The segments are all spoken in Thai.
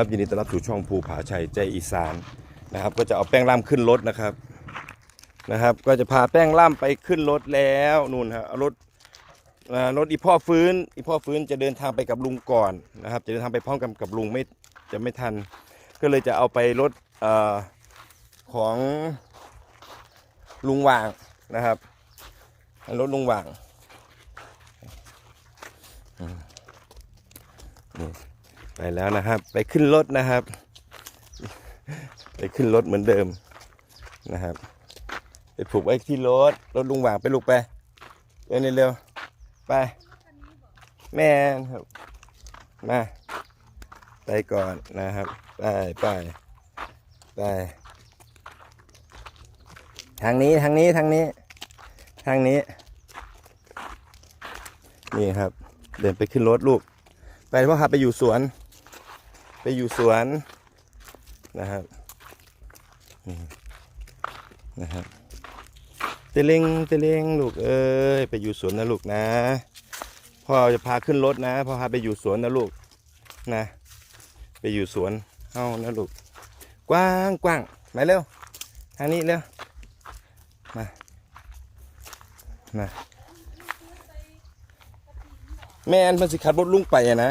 ครับยินดีต้อนรับสู่ช่องภูผาชัยใจอีสานนะครับ ก็จะเอาแป้งล่ามขึ้นรถนะครับนะครับ ก็จะพาแป้งล่ามไปขึ้นรถแล้วนู่นฮะรถรถอีพ่อฟื้นอีพ่อฟื้นจะเดินทางไปกับลุงก่อนนะครับ จะเดินทางไปพร้อมกับกับลุงไม่จะไม่ทัน ก็เลยจะเอาไปรถอของลุงหว่างนะครับรถลุงหว่างนี่ ไปแล้วนะครับ ไปขึ้นรถนะครับ ไปขึ้นรถเหมือนเดิมนะครับ ไปผูกไว้ที่รถ รถลุงหว่างไปลูกไปเร็วเร็วไป แม่ครับมาไปก่อนนะครับ ไปไปไปทางนี้ทางนี้ทางนี้ ทางนี้ นี่ครับ เดินไปขึ้นรถลูก ไปพ่อครับไปอยู่สวน ไปอยู่สวนนะครับนี่นะครับเตลิงเตลิงลูกเอ้ยไปอยู่สวนนะลูกนะพ่อจะพาขึ้นรถนะพ่อพาไปอยู่สวนนะลูกนะ ไปอยู่สวนเอานะลูกกว้างกว้างมาเร็วทางนี้เร็วมามาแม่นมันสิขับรถลุงไปอะนะ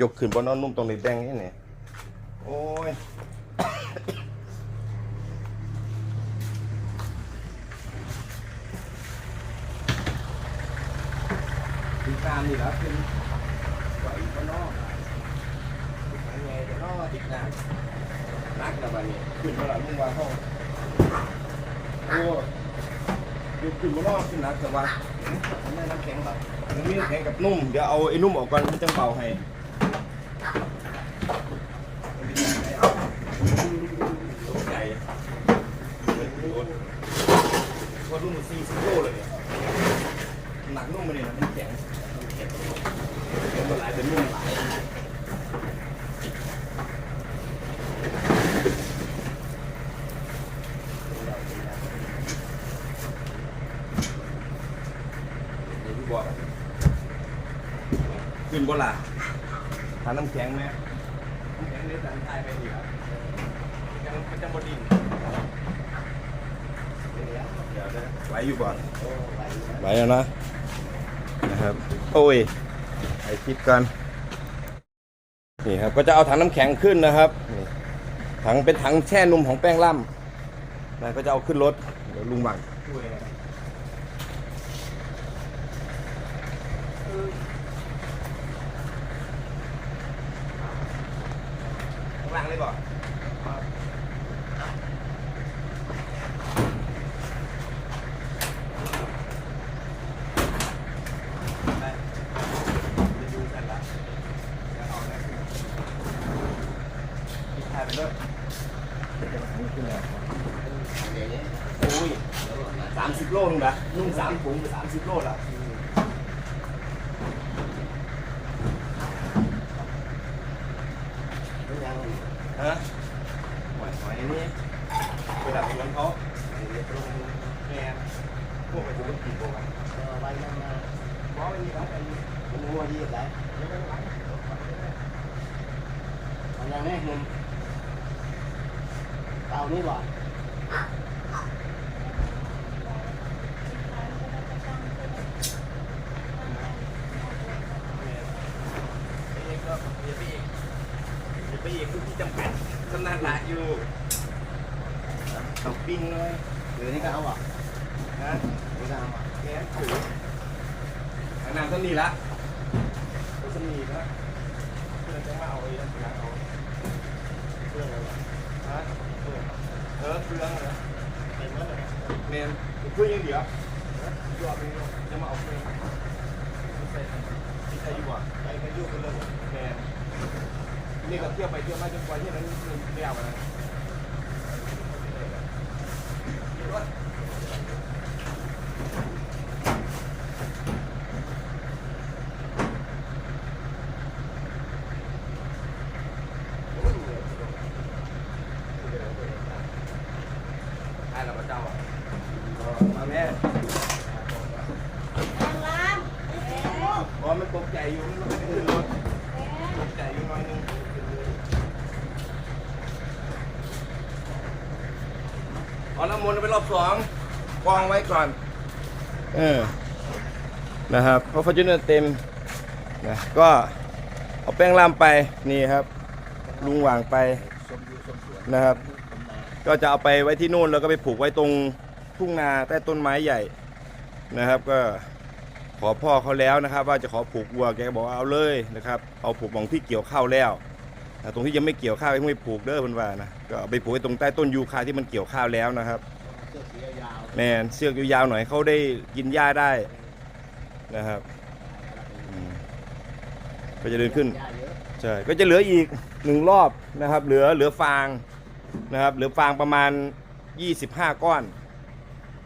ยกขึ้นบนนอนนุ่มตรงนี้แบงนี่เนี่ยโอ้ยคือการนี่และเป็นไหวก็นอกไงก็นอกติดหน้านักนะบัดนี้ขึ้นมาละลุงว่าเขาโอ้ยกขึ้นมานอกขึ้นหนักแต่ว่ามันไม่น้ำแข็ง มีน้ำแข็งกับนุ่ม เดี๋ยวเอาไอ้นุ่มออกก่อนมันจะเบาให้ตกใจโอ้ยโคตรนุ่มสี่สิบโลเลยเนี่ยหนักนุ่มมาเลยนะมันแข็งมันแข็งมันหลายเป็นนุ่มหลาย อย่างที่บอกอะขึ้ นบนล่ะทานน้ำแข็งไหมน้ำแข็งได้สันทายไปดีครับยังมันจะบดินเดี๋ยวนะไหวอยู่บ่ไหวแล้วนะนะครับ โอ้ยไอคิดกันนี่ครับ ก็จะเอาถังน้ำแข็งขึ้นนะครับนี่ถังเป็นถังแช่นมของแป้งล่ำนะก็จะเอาขึ้นรถเดี๋ยวลุงบังช่วยนะครับ ข้างล่างเลยบ่ไปจะดูกันละจะเอาได้ขึ้นปิดท้ายไปด้ว ยขึ้นแล้วโอ้ยสามสิบโลนึงนะนุ่งสามถุงสามสิบโลละ ฮะหอยหอยนี่เวลาไปเลี้ยงเขาเรียกลงแกนพวกไปดูกี่โลกันไว้ยังมาเพราะไม่มีครับไอ้ผมหัวดีไรเอาอย่างนี้หนึ่งเตานี่บ่เองก็อย่าไปเองอย่าไปเองทุกที่จำกัด ขนาดละอยู่ต้องปิ้งเลยหรือนี่ก็เอาอะนะนี่ก็เอาอะแม่ถืออันนั้นต้นนี้ละต้นสนีนะเพื่อนจะมาเอาไอ้นั่นไปล้างเอาเรื่องอะไรฮะเออเออเปลืองเหรอเป็นเมื่อไหร่เมนเพื่อนยังเดี๋ยวรอบนี้จะมาเอาเพื่อนที่ใครอยู่อะไปไปยุ่งกันเลยแมน นี่ก็เที่ยวไปเที่ยวมาจนกว่าที่นั้นไม่เอาแล้วใช่เราพระเจ้าอะมาแม่ นางรามไอ้สีม่วง เพราะมันตกใจอยู่มันไม่ได้ขึ้นรถตกใจอยู่หน่อยนึง เอาน้ำมนต์ไปรอบสองกองไว้ก่อน เออ นะครับเพราะฟอร์จูเนอร์เต็มนะก็เอาแป้งล่ามไปนี่ครับ ลุงหว่างไปนะครับ ก็จะเอาไปไว้ที่นู่นแล้วก็ไปผูกไว้ตรงทุ่งนาใต้ต้นไม้ใหญ่นะครับ ก็ขอพ่อเขาแล้วนะครับ ว่าจะขอผูกวัวแกบอกเอาเลยนะครับ เอาผูกหมองที่เกี่ยวข้าวแล้ว ตรงที่ยังไม่เกี่ยวข้าวยังไม่ผูกเด้อเพิ่นว่านะก็เอาไปผูกไว้ตรงใต้ต้นยูคาที่มันเกี่ยวข้าวแล้วนะครับเสื้อสียาวแมนเสือกยาวๆหน่อยเขาได้กินหญ้าได้นะครับอืมก็จะเดินขึ้น ใช่ ก็จะเหลืออีกหนึ่งรอบนะครับ เหลือเหลือฟางนะครับ เหลือฟางประมาณ 25 ก้อน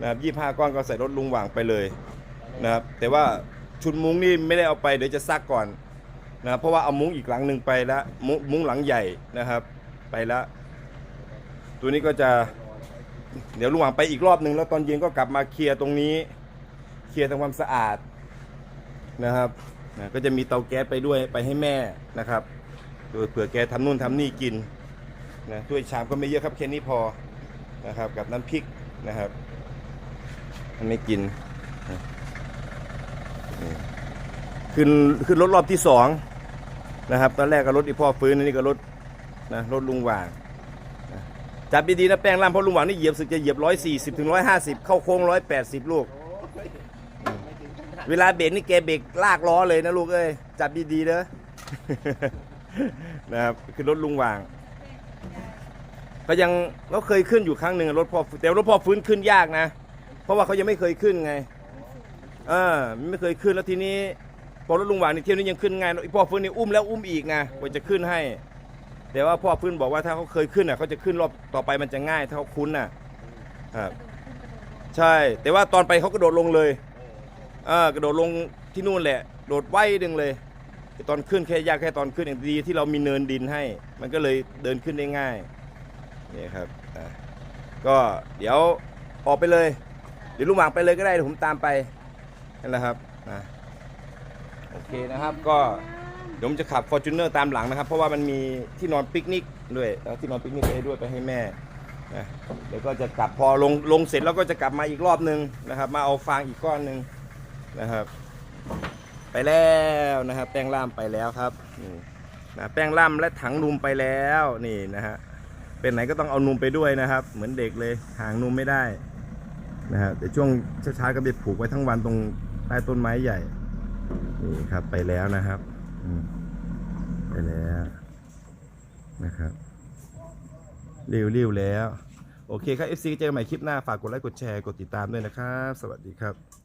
นะครับ25 ก้อนก็ใส่รถลุงหว่างไปเลยนะครับ แต่ว่าชุดมุ้งนี่ไม่ได้เอาไปเดี๋ยวจะซักก่อน นะเพราะว่าเอามุ้งอีกหลังหนึ่งไปแล้วมุ้งมุ้งหลังใหญ่นะครับ ไปแล้วตัวนี้ก็จะ เดี๋ยวลุงหว่างไปอีกรอบหนึ่งแล้วตอนเย็นก็กลับมาเคลียร์ตรงนี้ เคลียร์ทำความสะอาดนะครับนะก็จะมีเตาแก๊สไปด้วยไปให้แม่นะครับโดยเผื่อแกทำนู่นทำนี่กินนะถ้วยชามก็ไม่เยอะครับแค่นี้พอนะครับ กับน้ำพริกนะครับ มันไม่กินขึ้นขึ้นรถรอบที่สอง นะครับ ตอนแรกก็รถอีพ่อฟื้นนี่ก็รถนะรถลุงหว่างจับดีๆนะแป้งล่ำเพราะลุงหวังนี่เหยียบสึกจะเหยียบร้อยสี่สิบถึงร้อยห้าสิบเข้าโค้งร้อยแปดสิบลูก เวลาเบรกนี่แกเบรกลากล้อเลยนะลูกเอ้ยจับดีๆเด้อนะครับคือรถลุงหว่าง ก็ยังเราเคยขึ้นอยู่ครั้งหนึ่งรถพ่อแต่รถพ่อฟื้นขึ้นยากนะ เพราะว่าเขายังไม่เคยขึ้นไงเออไม่เคยขึ้นแล้วทีนี้ พอรถลุงหว่างนี่เที่ยวนี้ยังขึ้นง่ายพ่อฟื้นนี่อุ้มแล้วอุ้มอีกไงกว่าจะขึ้นให้ แต่ว่าพ่อฟื้นบอกว่าถ้าเขาเคยขึ้นอะเขาจะขึ้นรอบต่อไปมันจะง่ายถ้าเขาคุ้นน่ะครับใช่ แต่ว่าตอนไปเขากระโดดลงเลยเออกระโดดลงที่นู่นแหละ โดดไว้ดึงเลยแต่ตอนขึ้นแค่ยากแค่ตอนขึ้นอย่างดีที่เรามีเนินดินให้ มันก็เลยเดินขึ้นได้ง่ายนี่ครับอะก็เดี๋ยวออกไปเลย เดี๋ยวลุงหว่างไปเลยก็ได้เดี๋ยวผมตามไปนั่นแหละครับอะ โอเคนะครับก็เดี๋ยวผมจะขับ f o r t u n e r ตามหลังนะครับ เพราะว่ามันมีที่นอนปิกนิกด้วยแล้วที่นอนปิกนิกไปด้วยไปให้แม่นะเดี๋ยวก็จะกลับพอลงลงเสร็จแล้วก็จะกลับมาอีกรอบหนึงนะครับ มาเอาฟางอีกก้อนหนึ่งนะครับ ไปแล้วนะครับ แป้งล่ามไปแล้วครับนี่นะแป้งล่ามและถังนมไปแล้วนี่นะฮะเป็นไหนก็ต้องเอานมไปด้วยนะครับ เหมือนเด็กเลยห่างนมไม่ได้นะครับแต่ช่วงเช้าๆก็ไปผูกไว้ทั้งวันตรงใต้ต้นไม้ใหญ่ นี่ครับไปแล้วนะครับไปแล้วนะครับเร็วๆแล้ว โอเคครับ FC เจอกันใหม่คลิปหน้า ฝากกดไลค์กดแชร์กดติดตามด้วยนะครับ สวัสดีครับ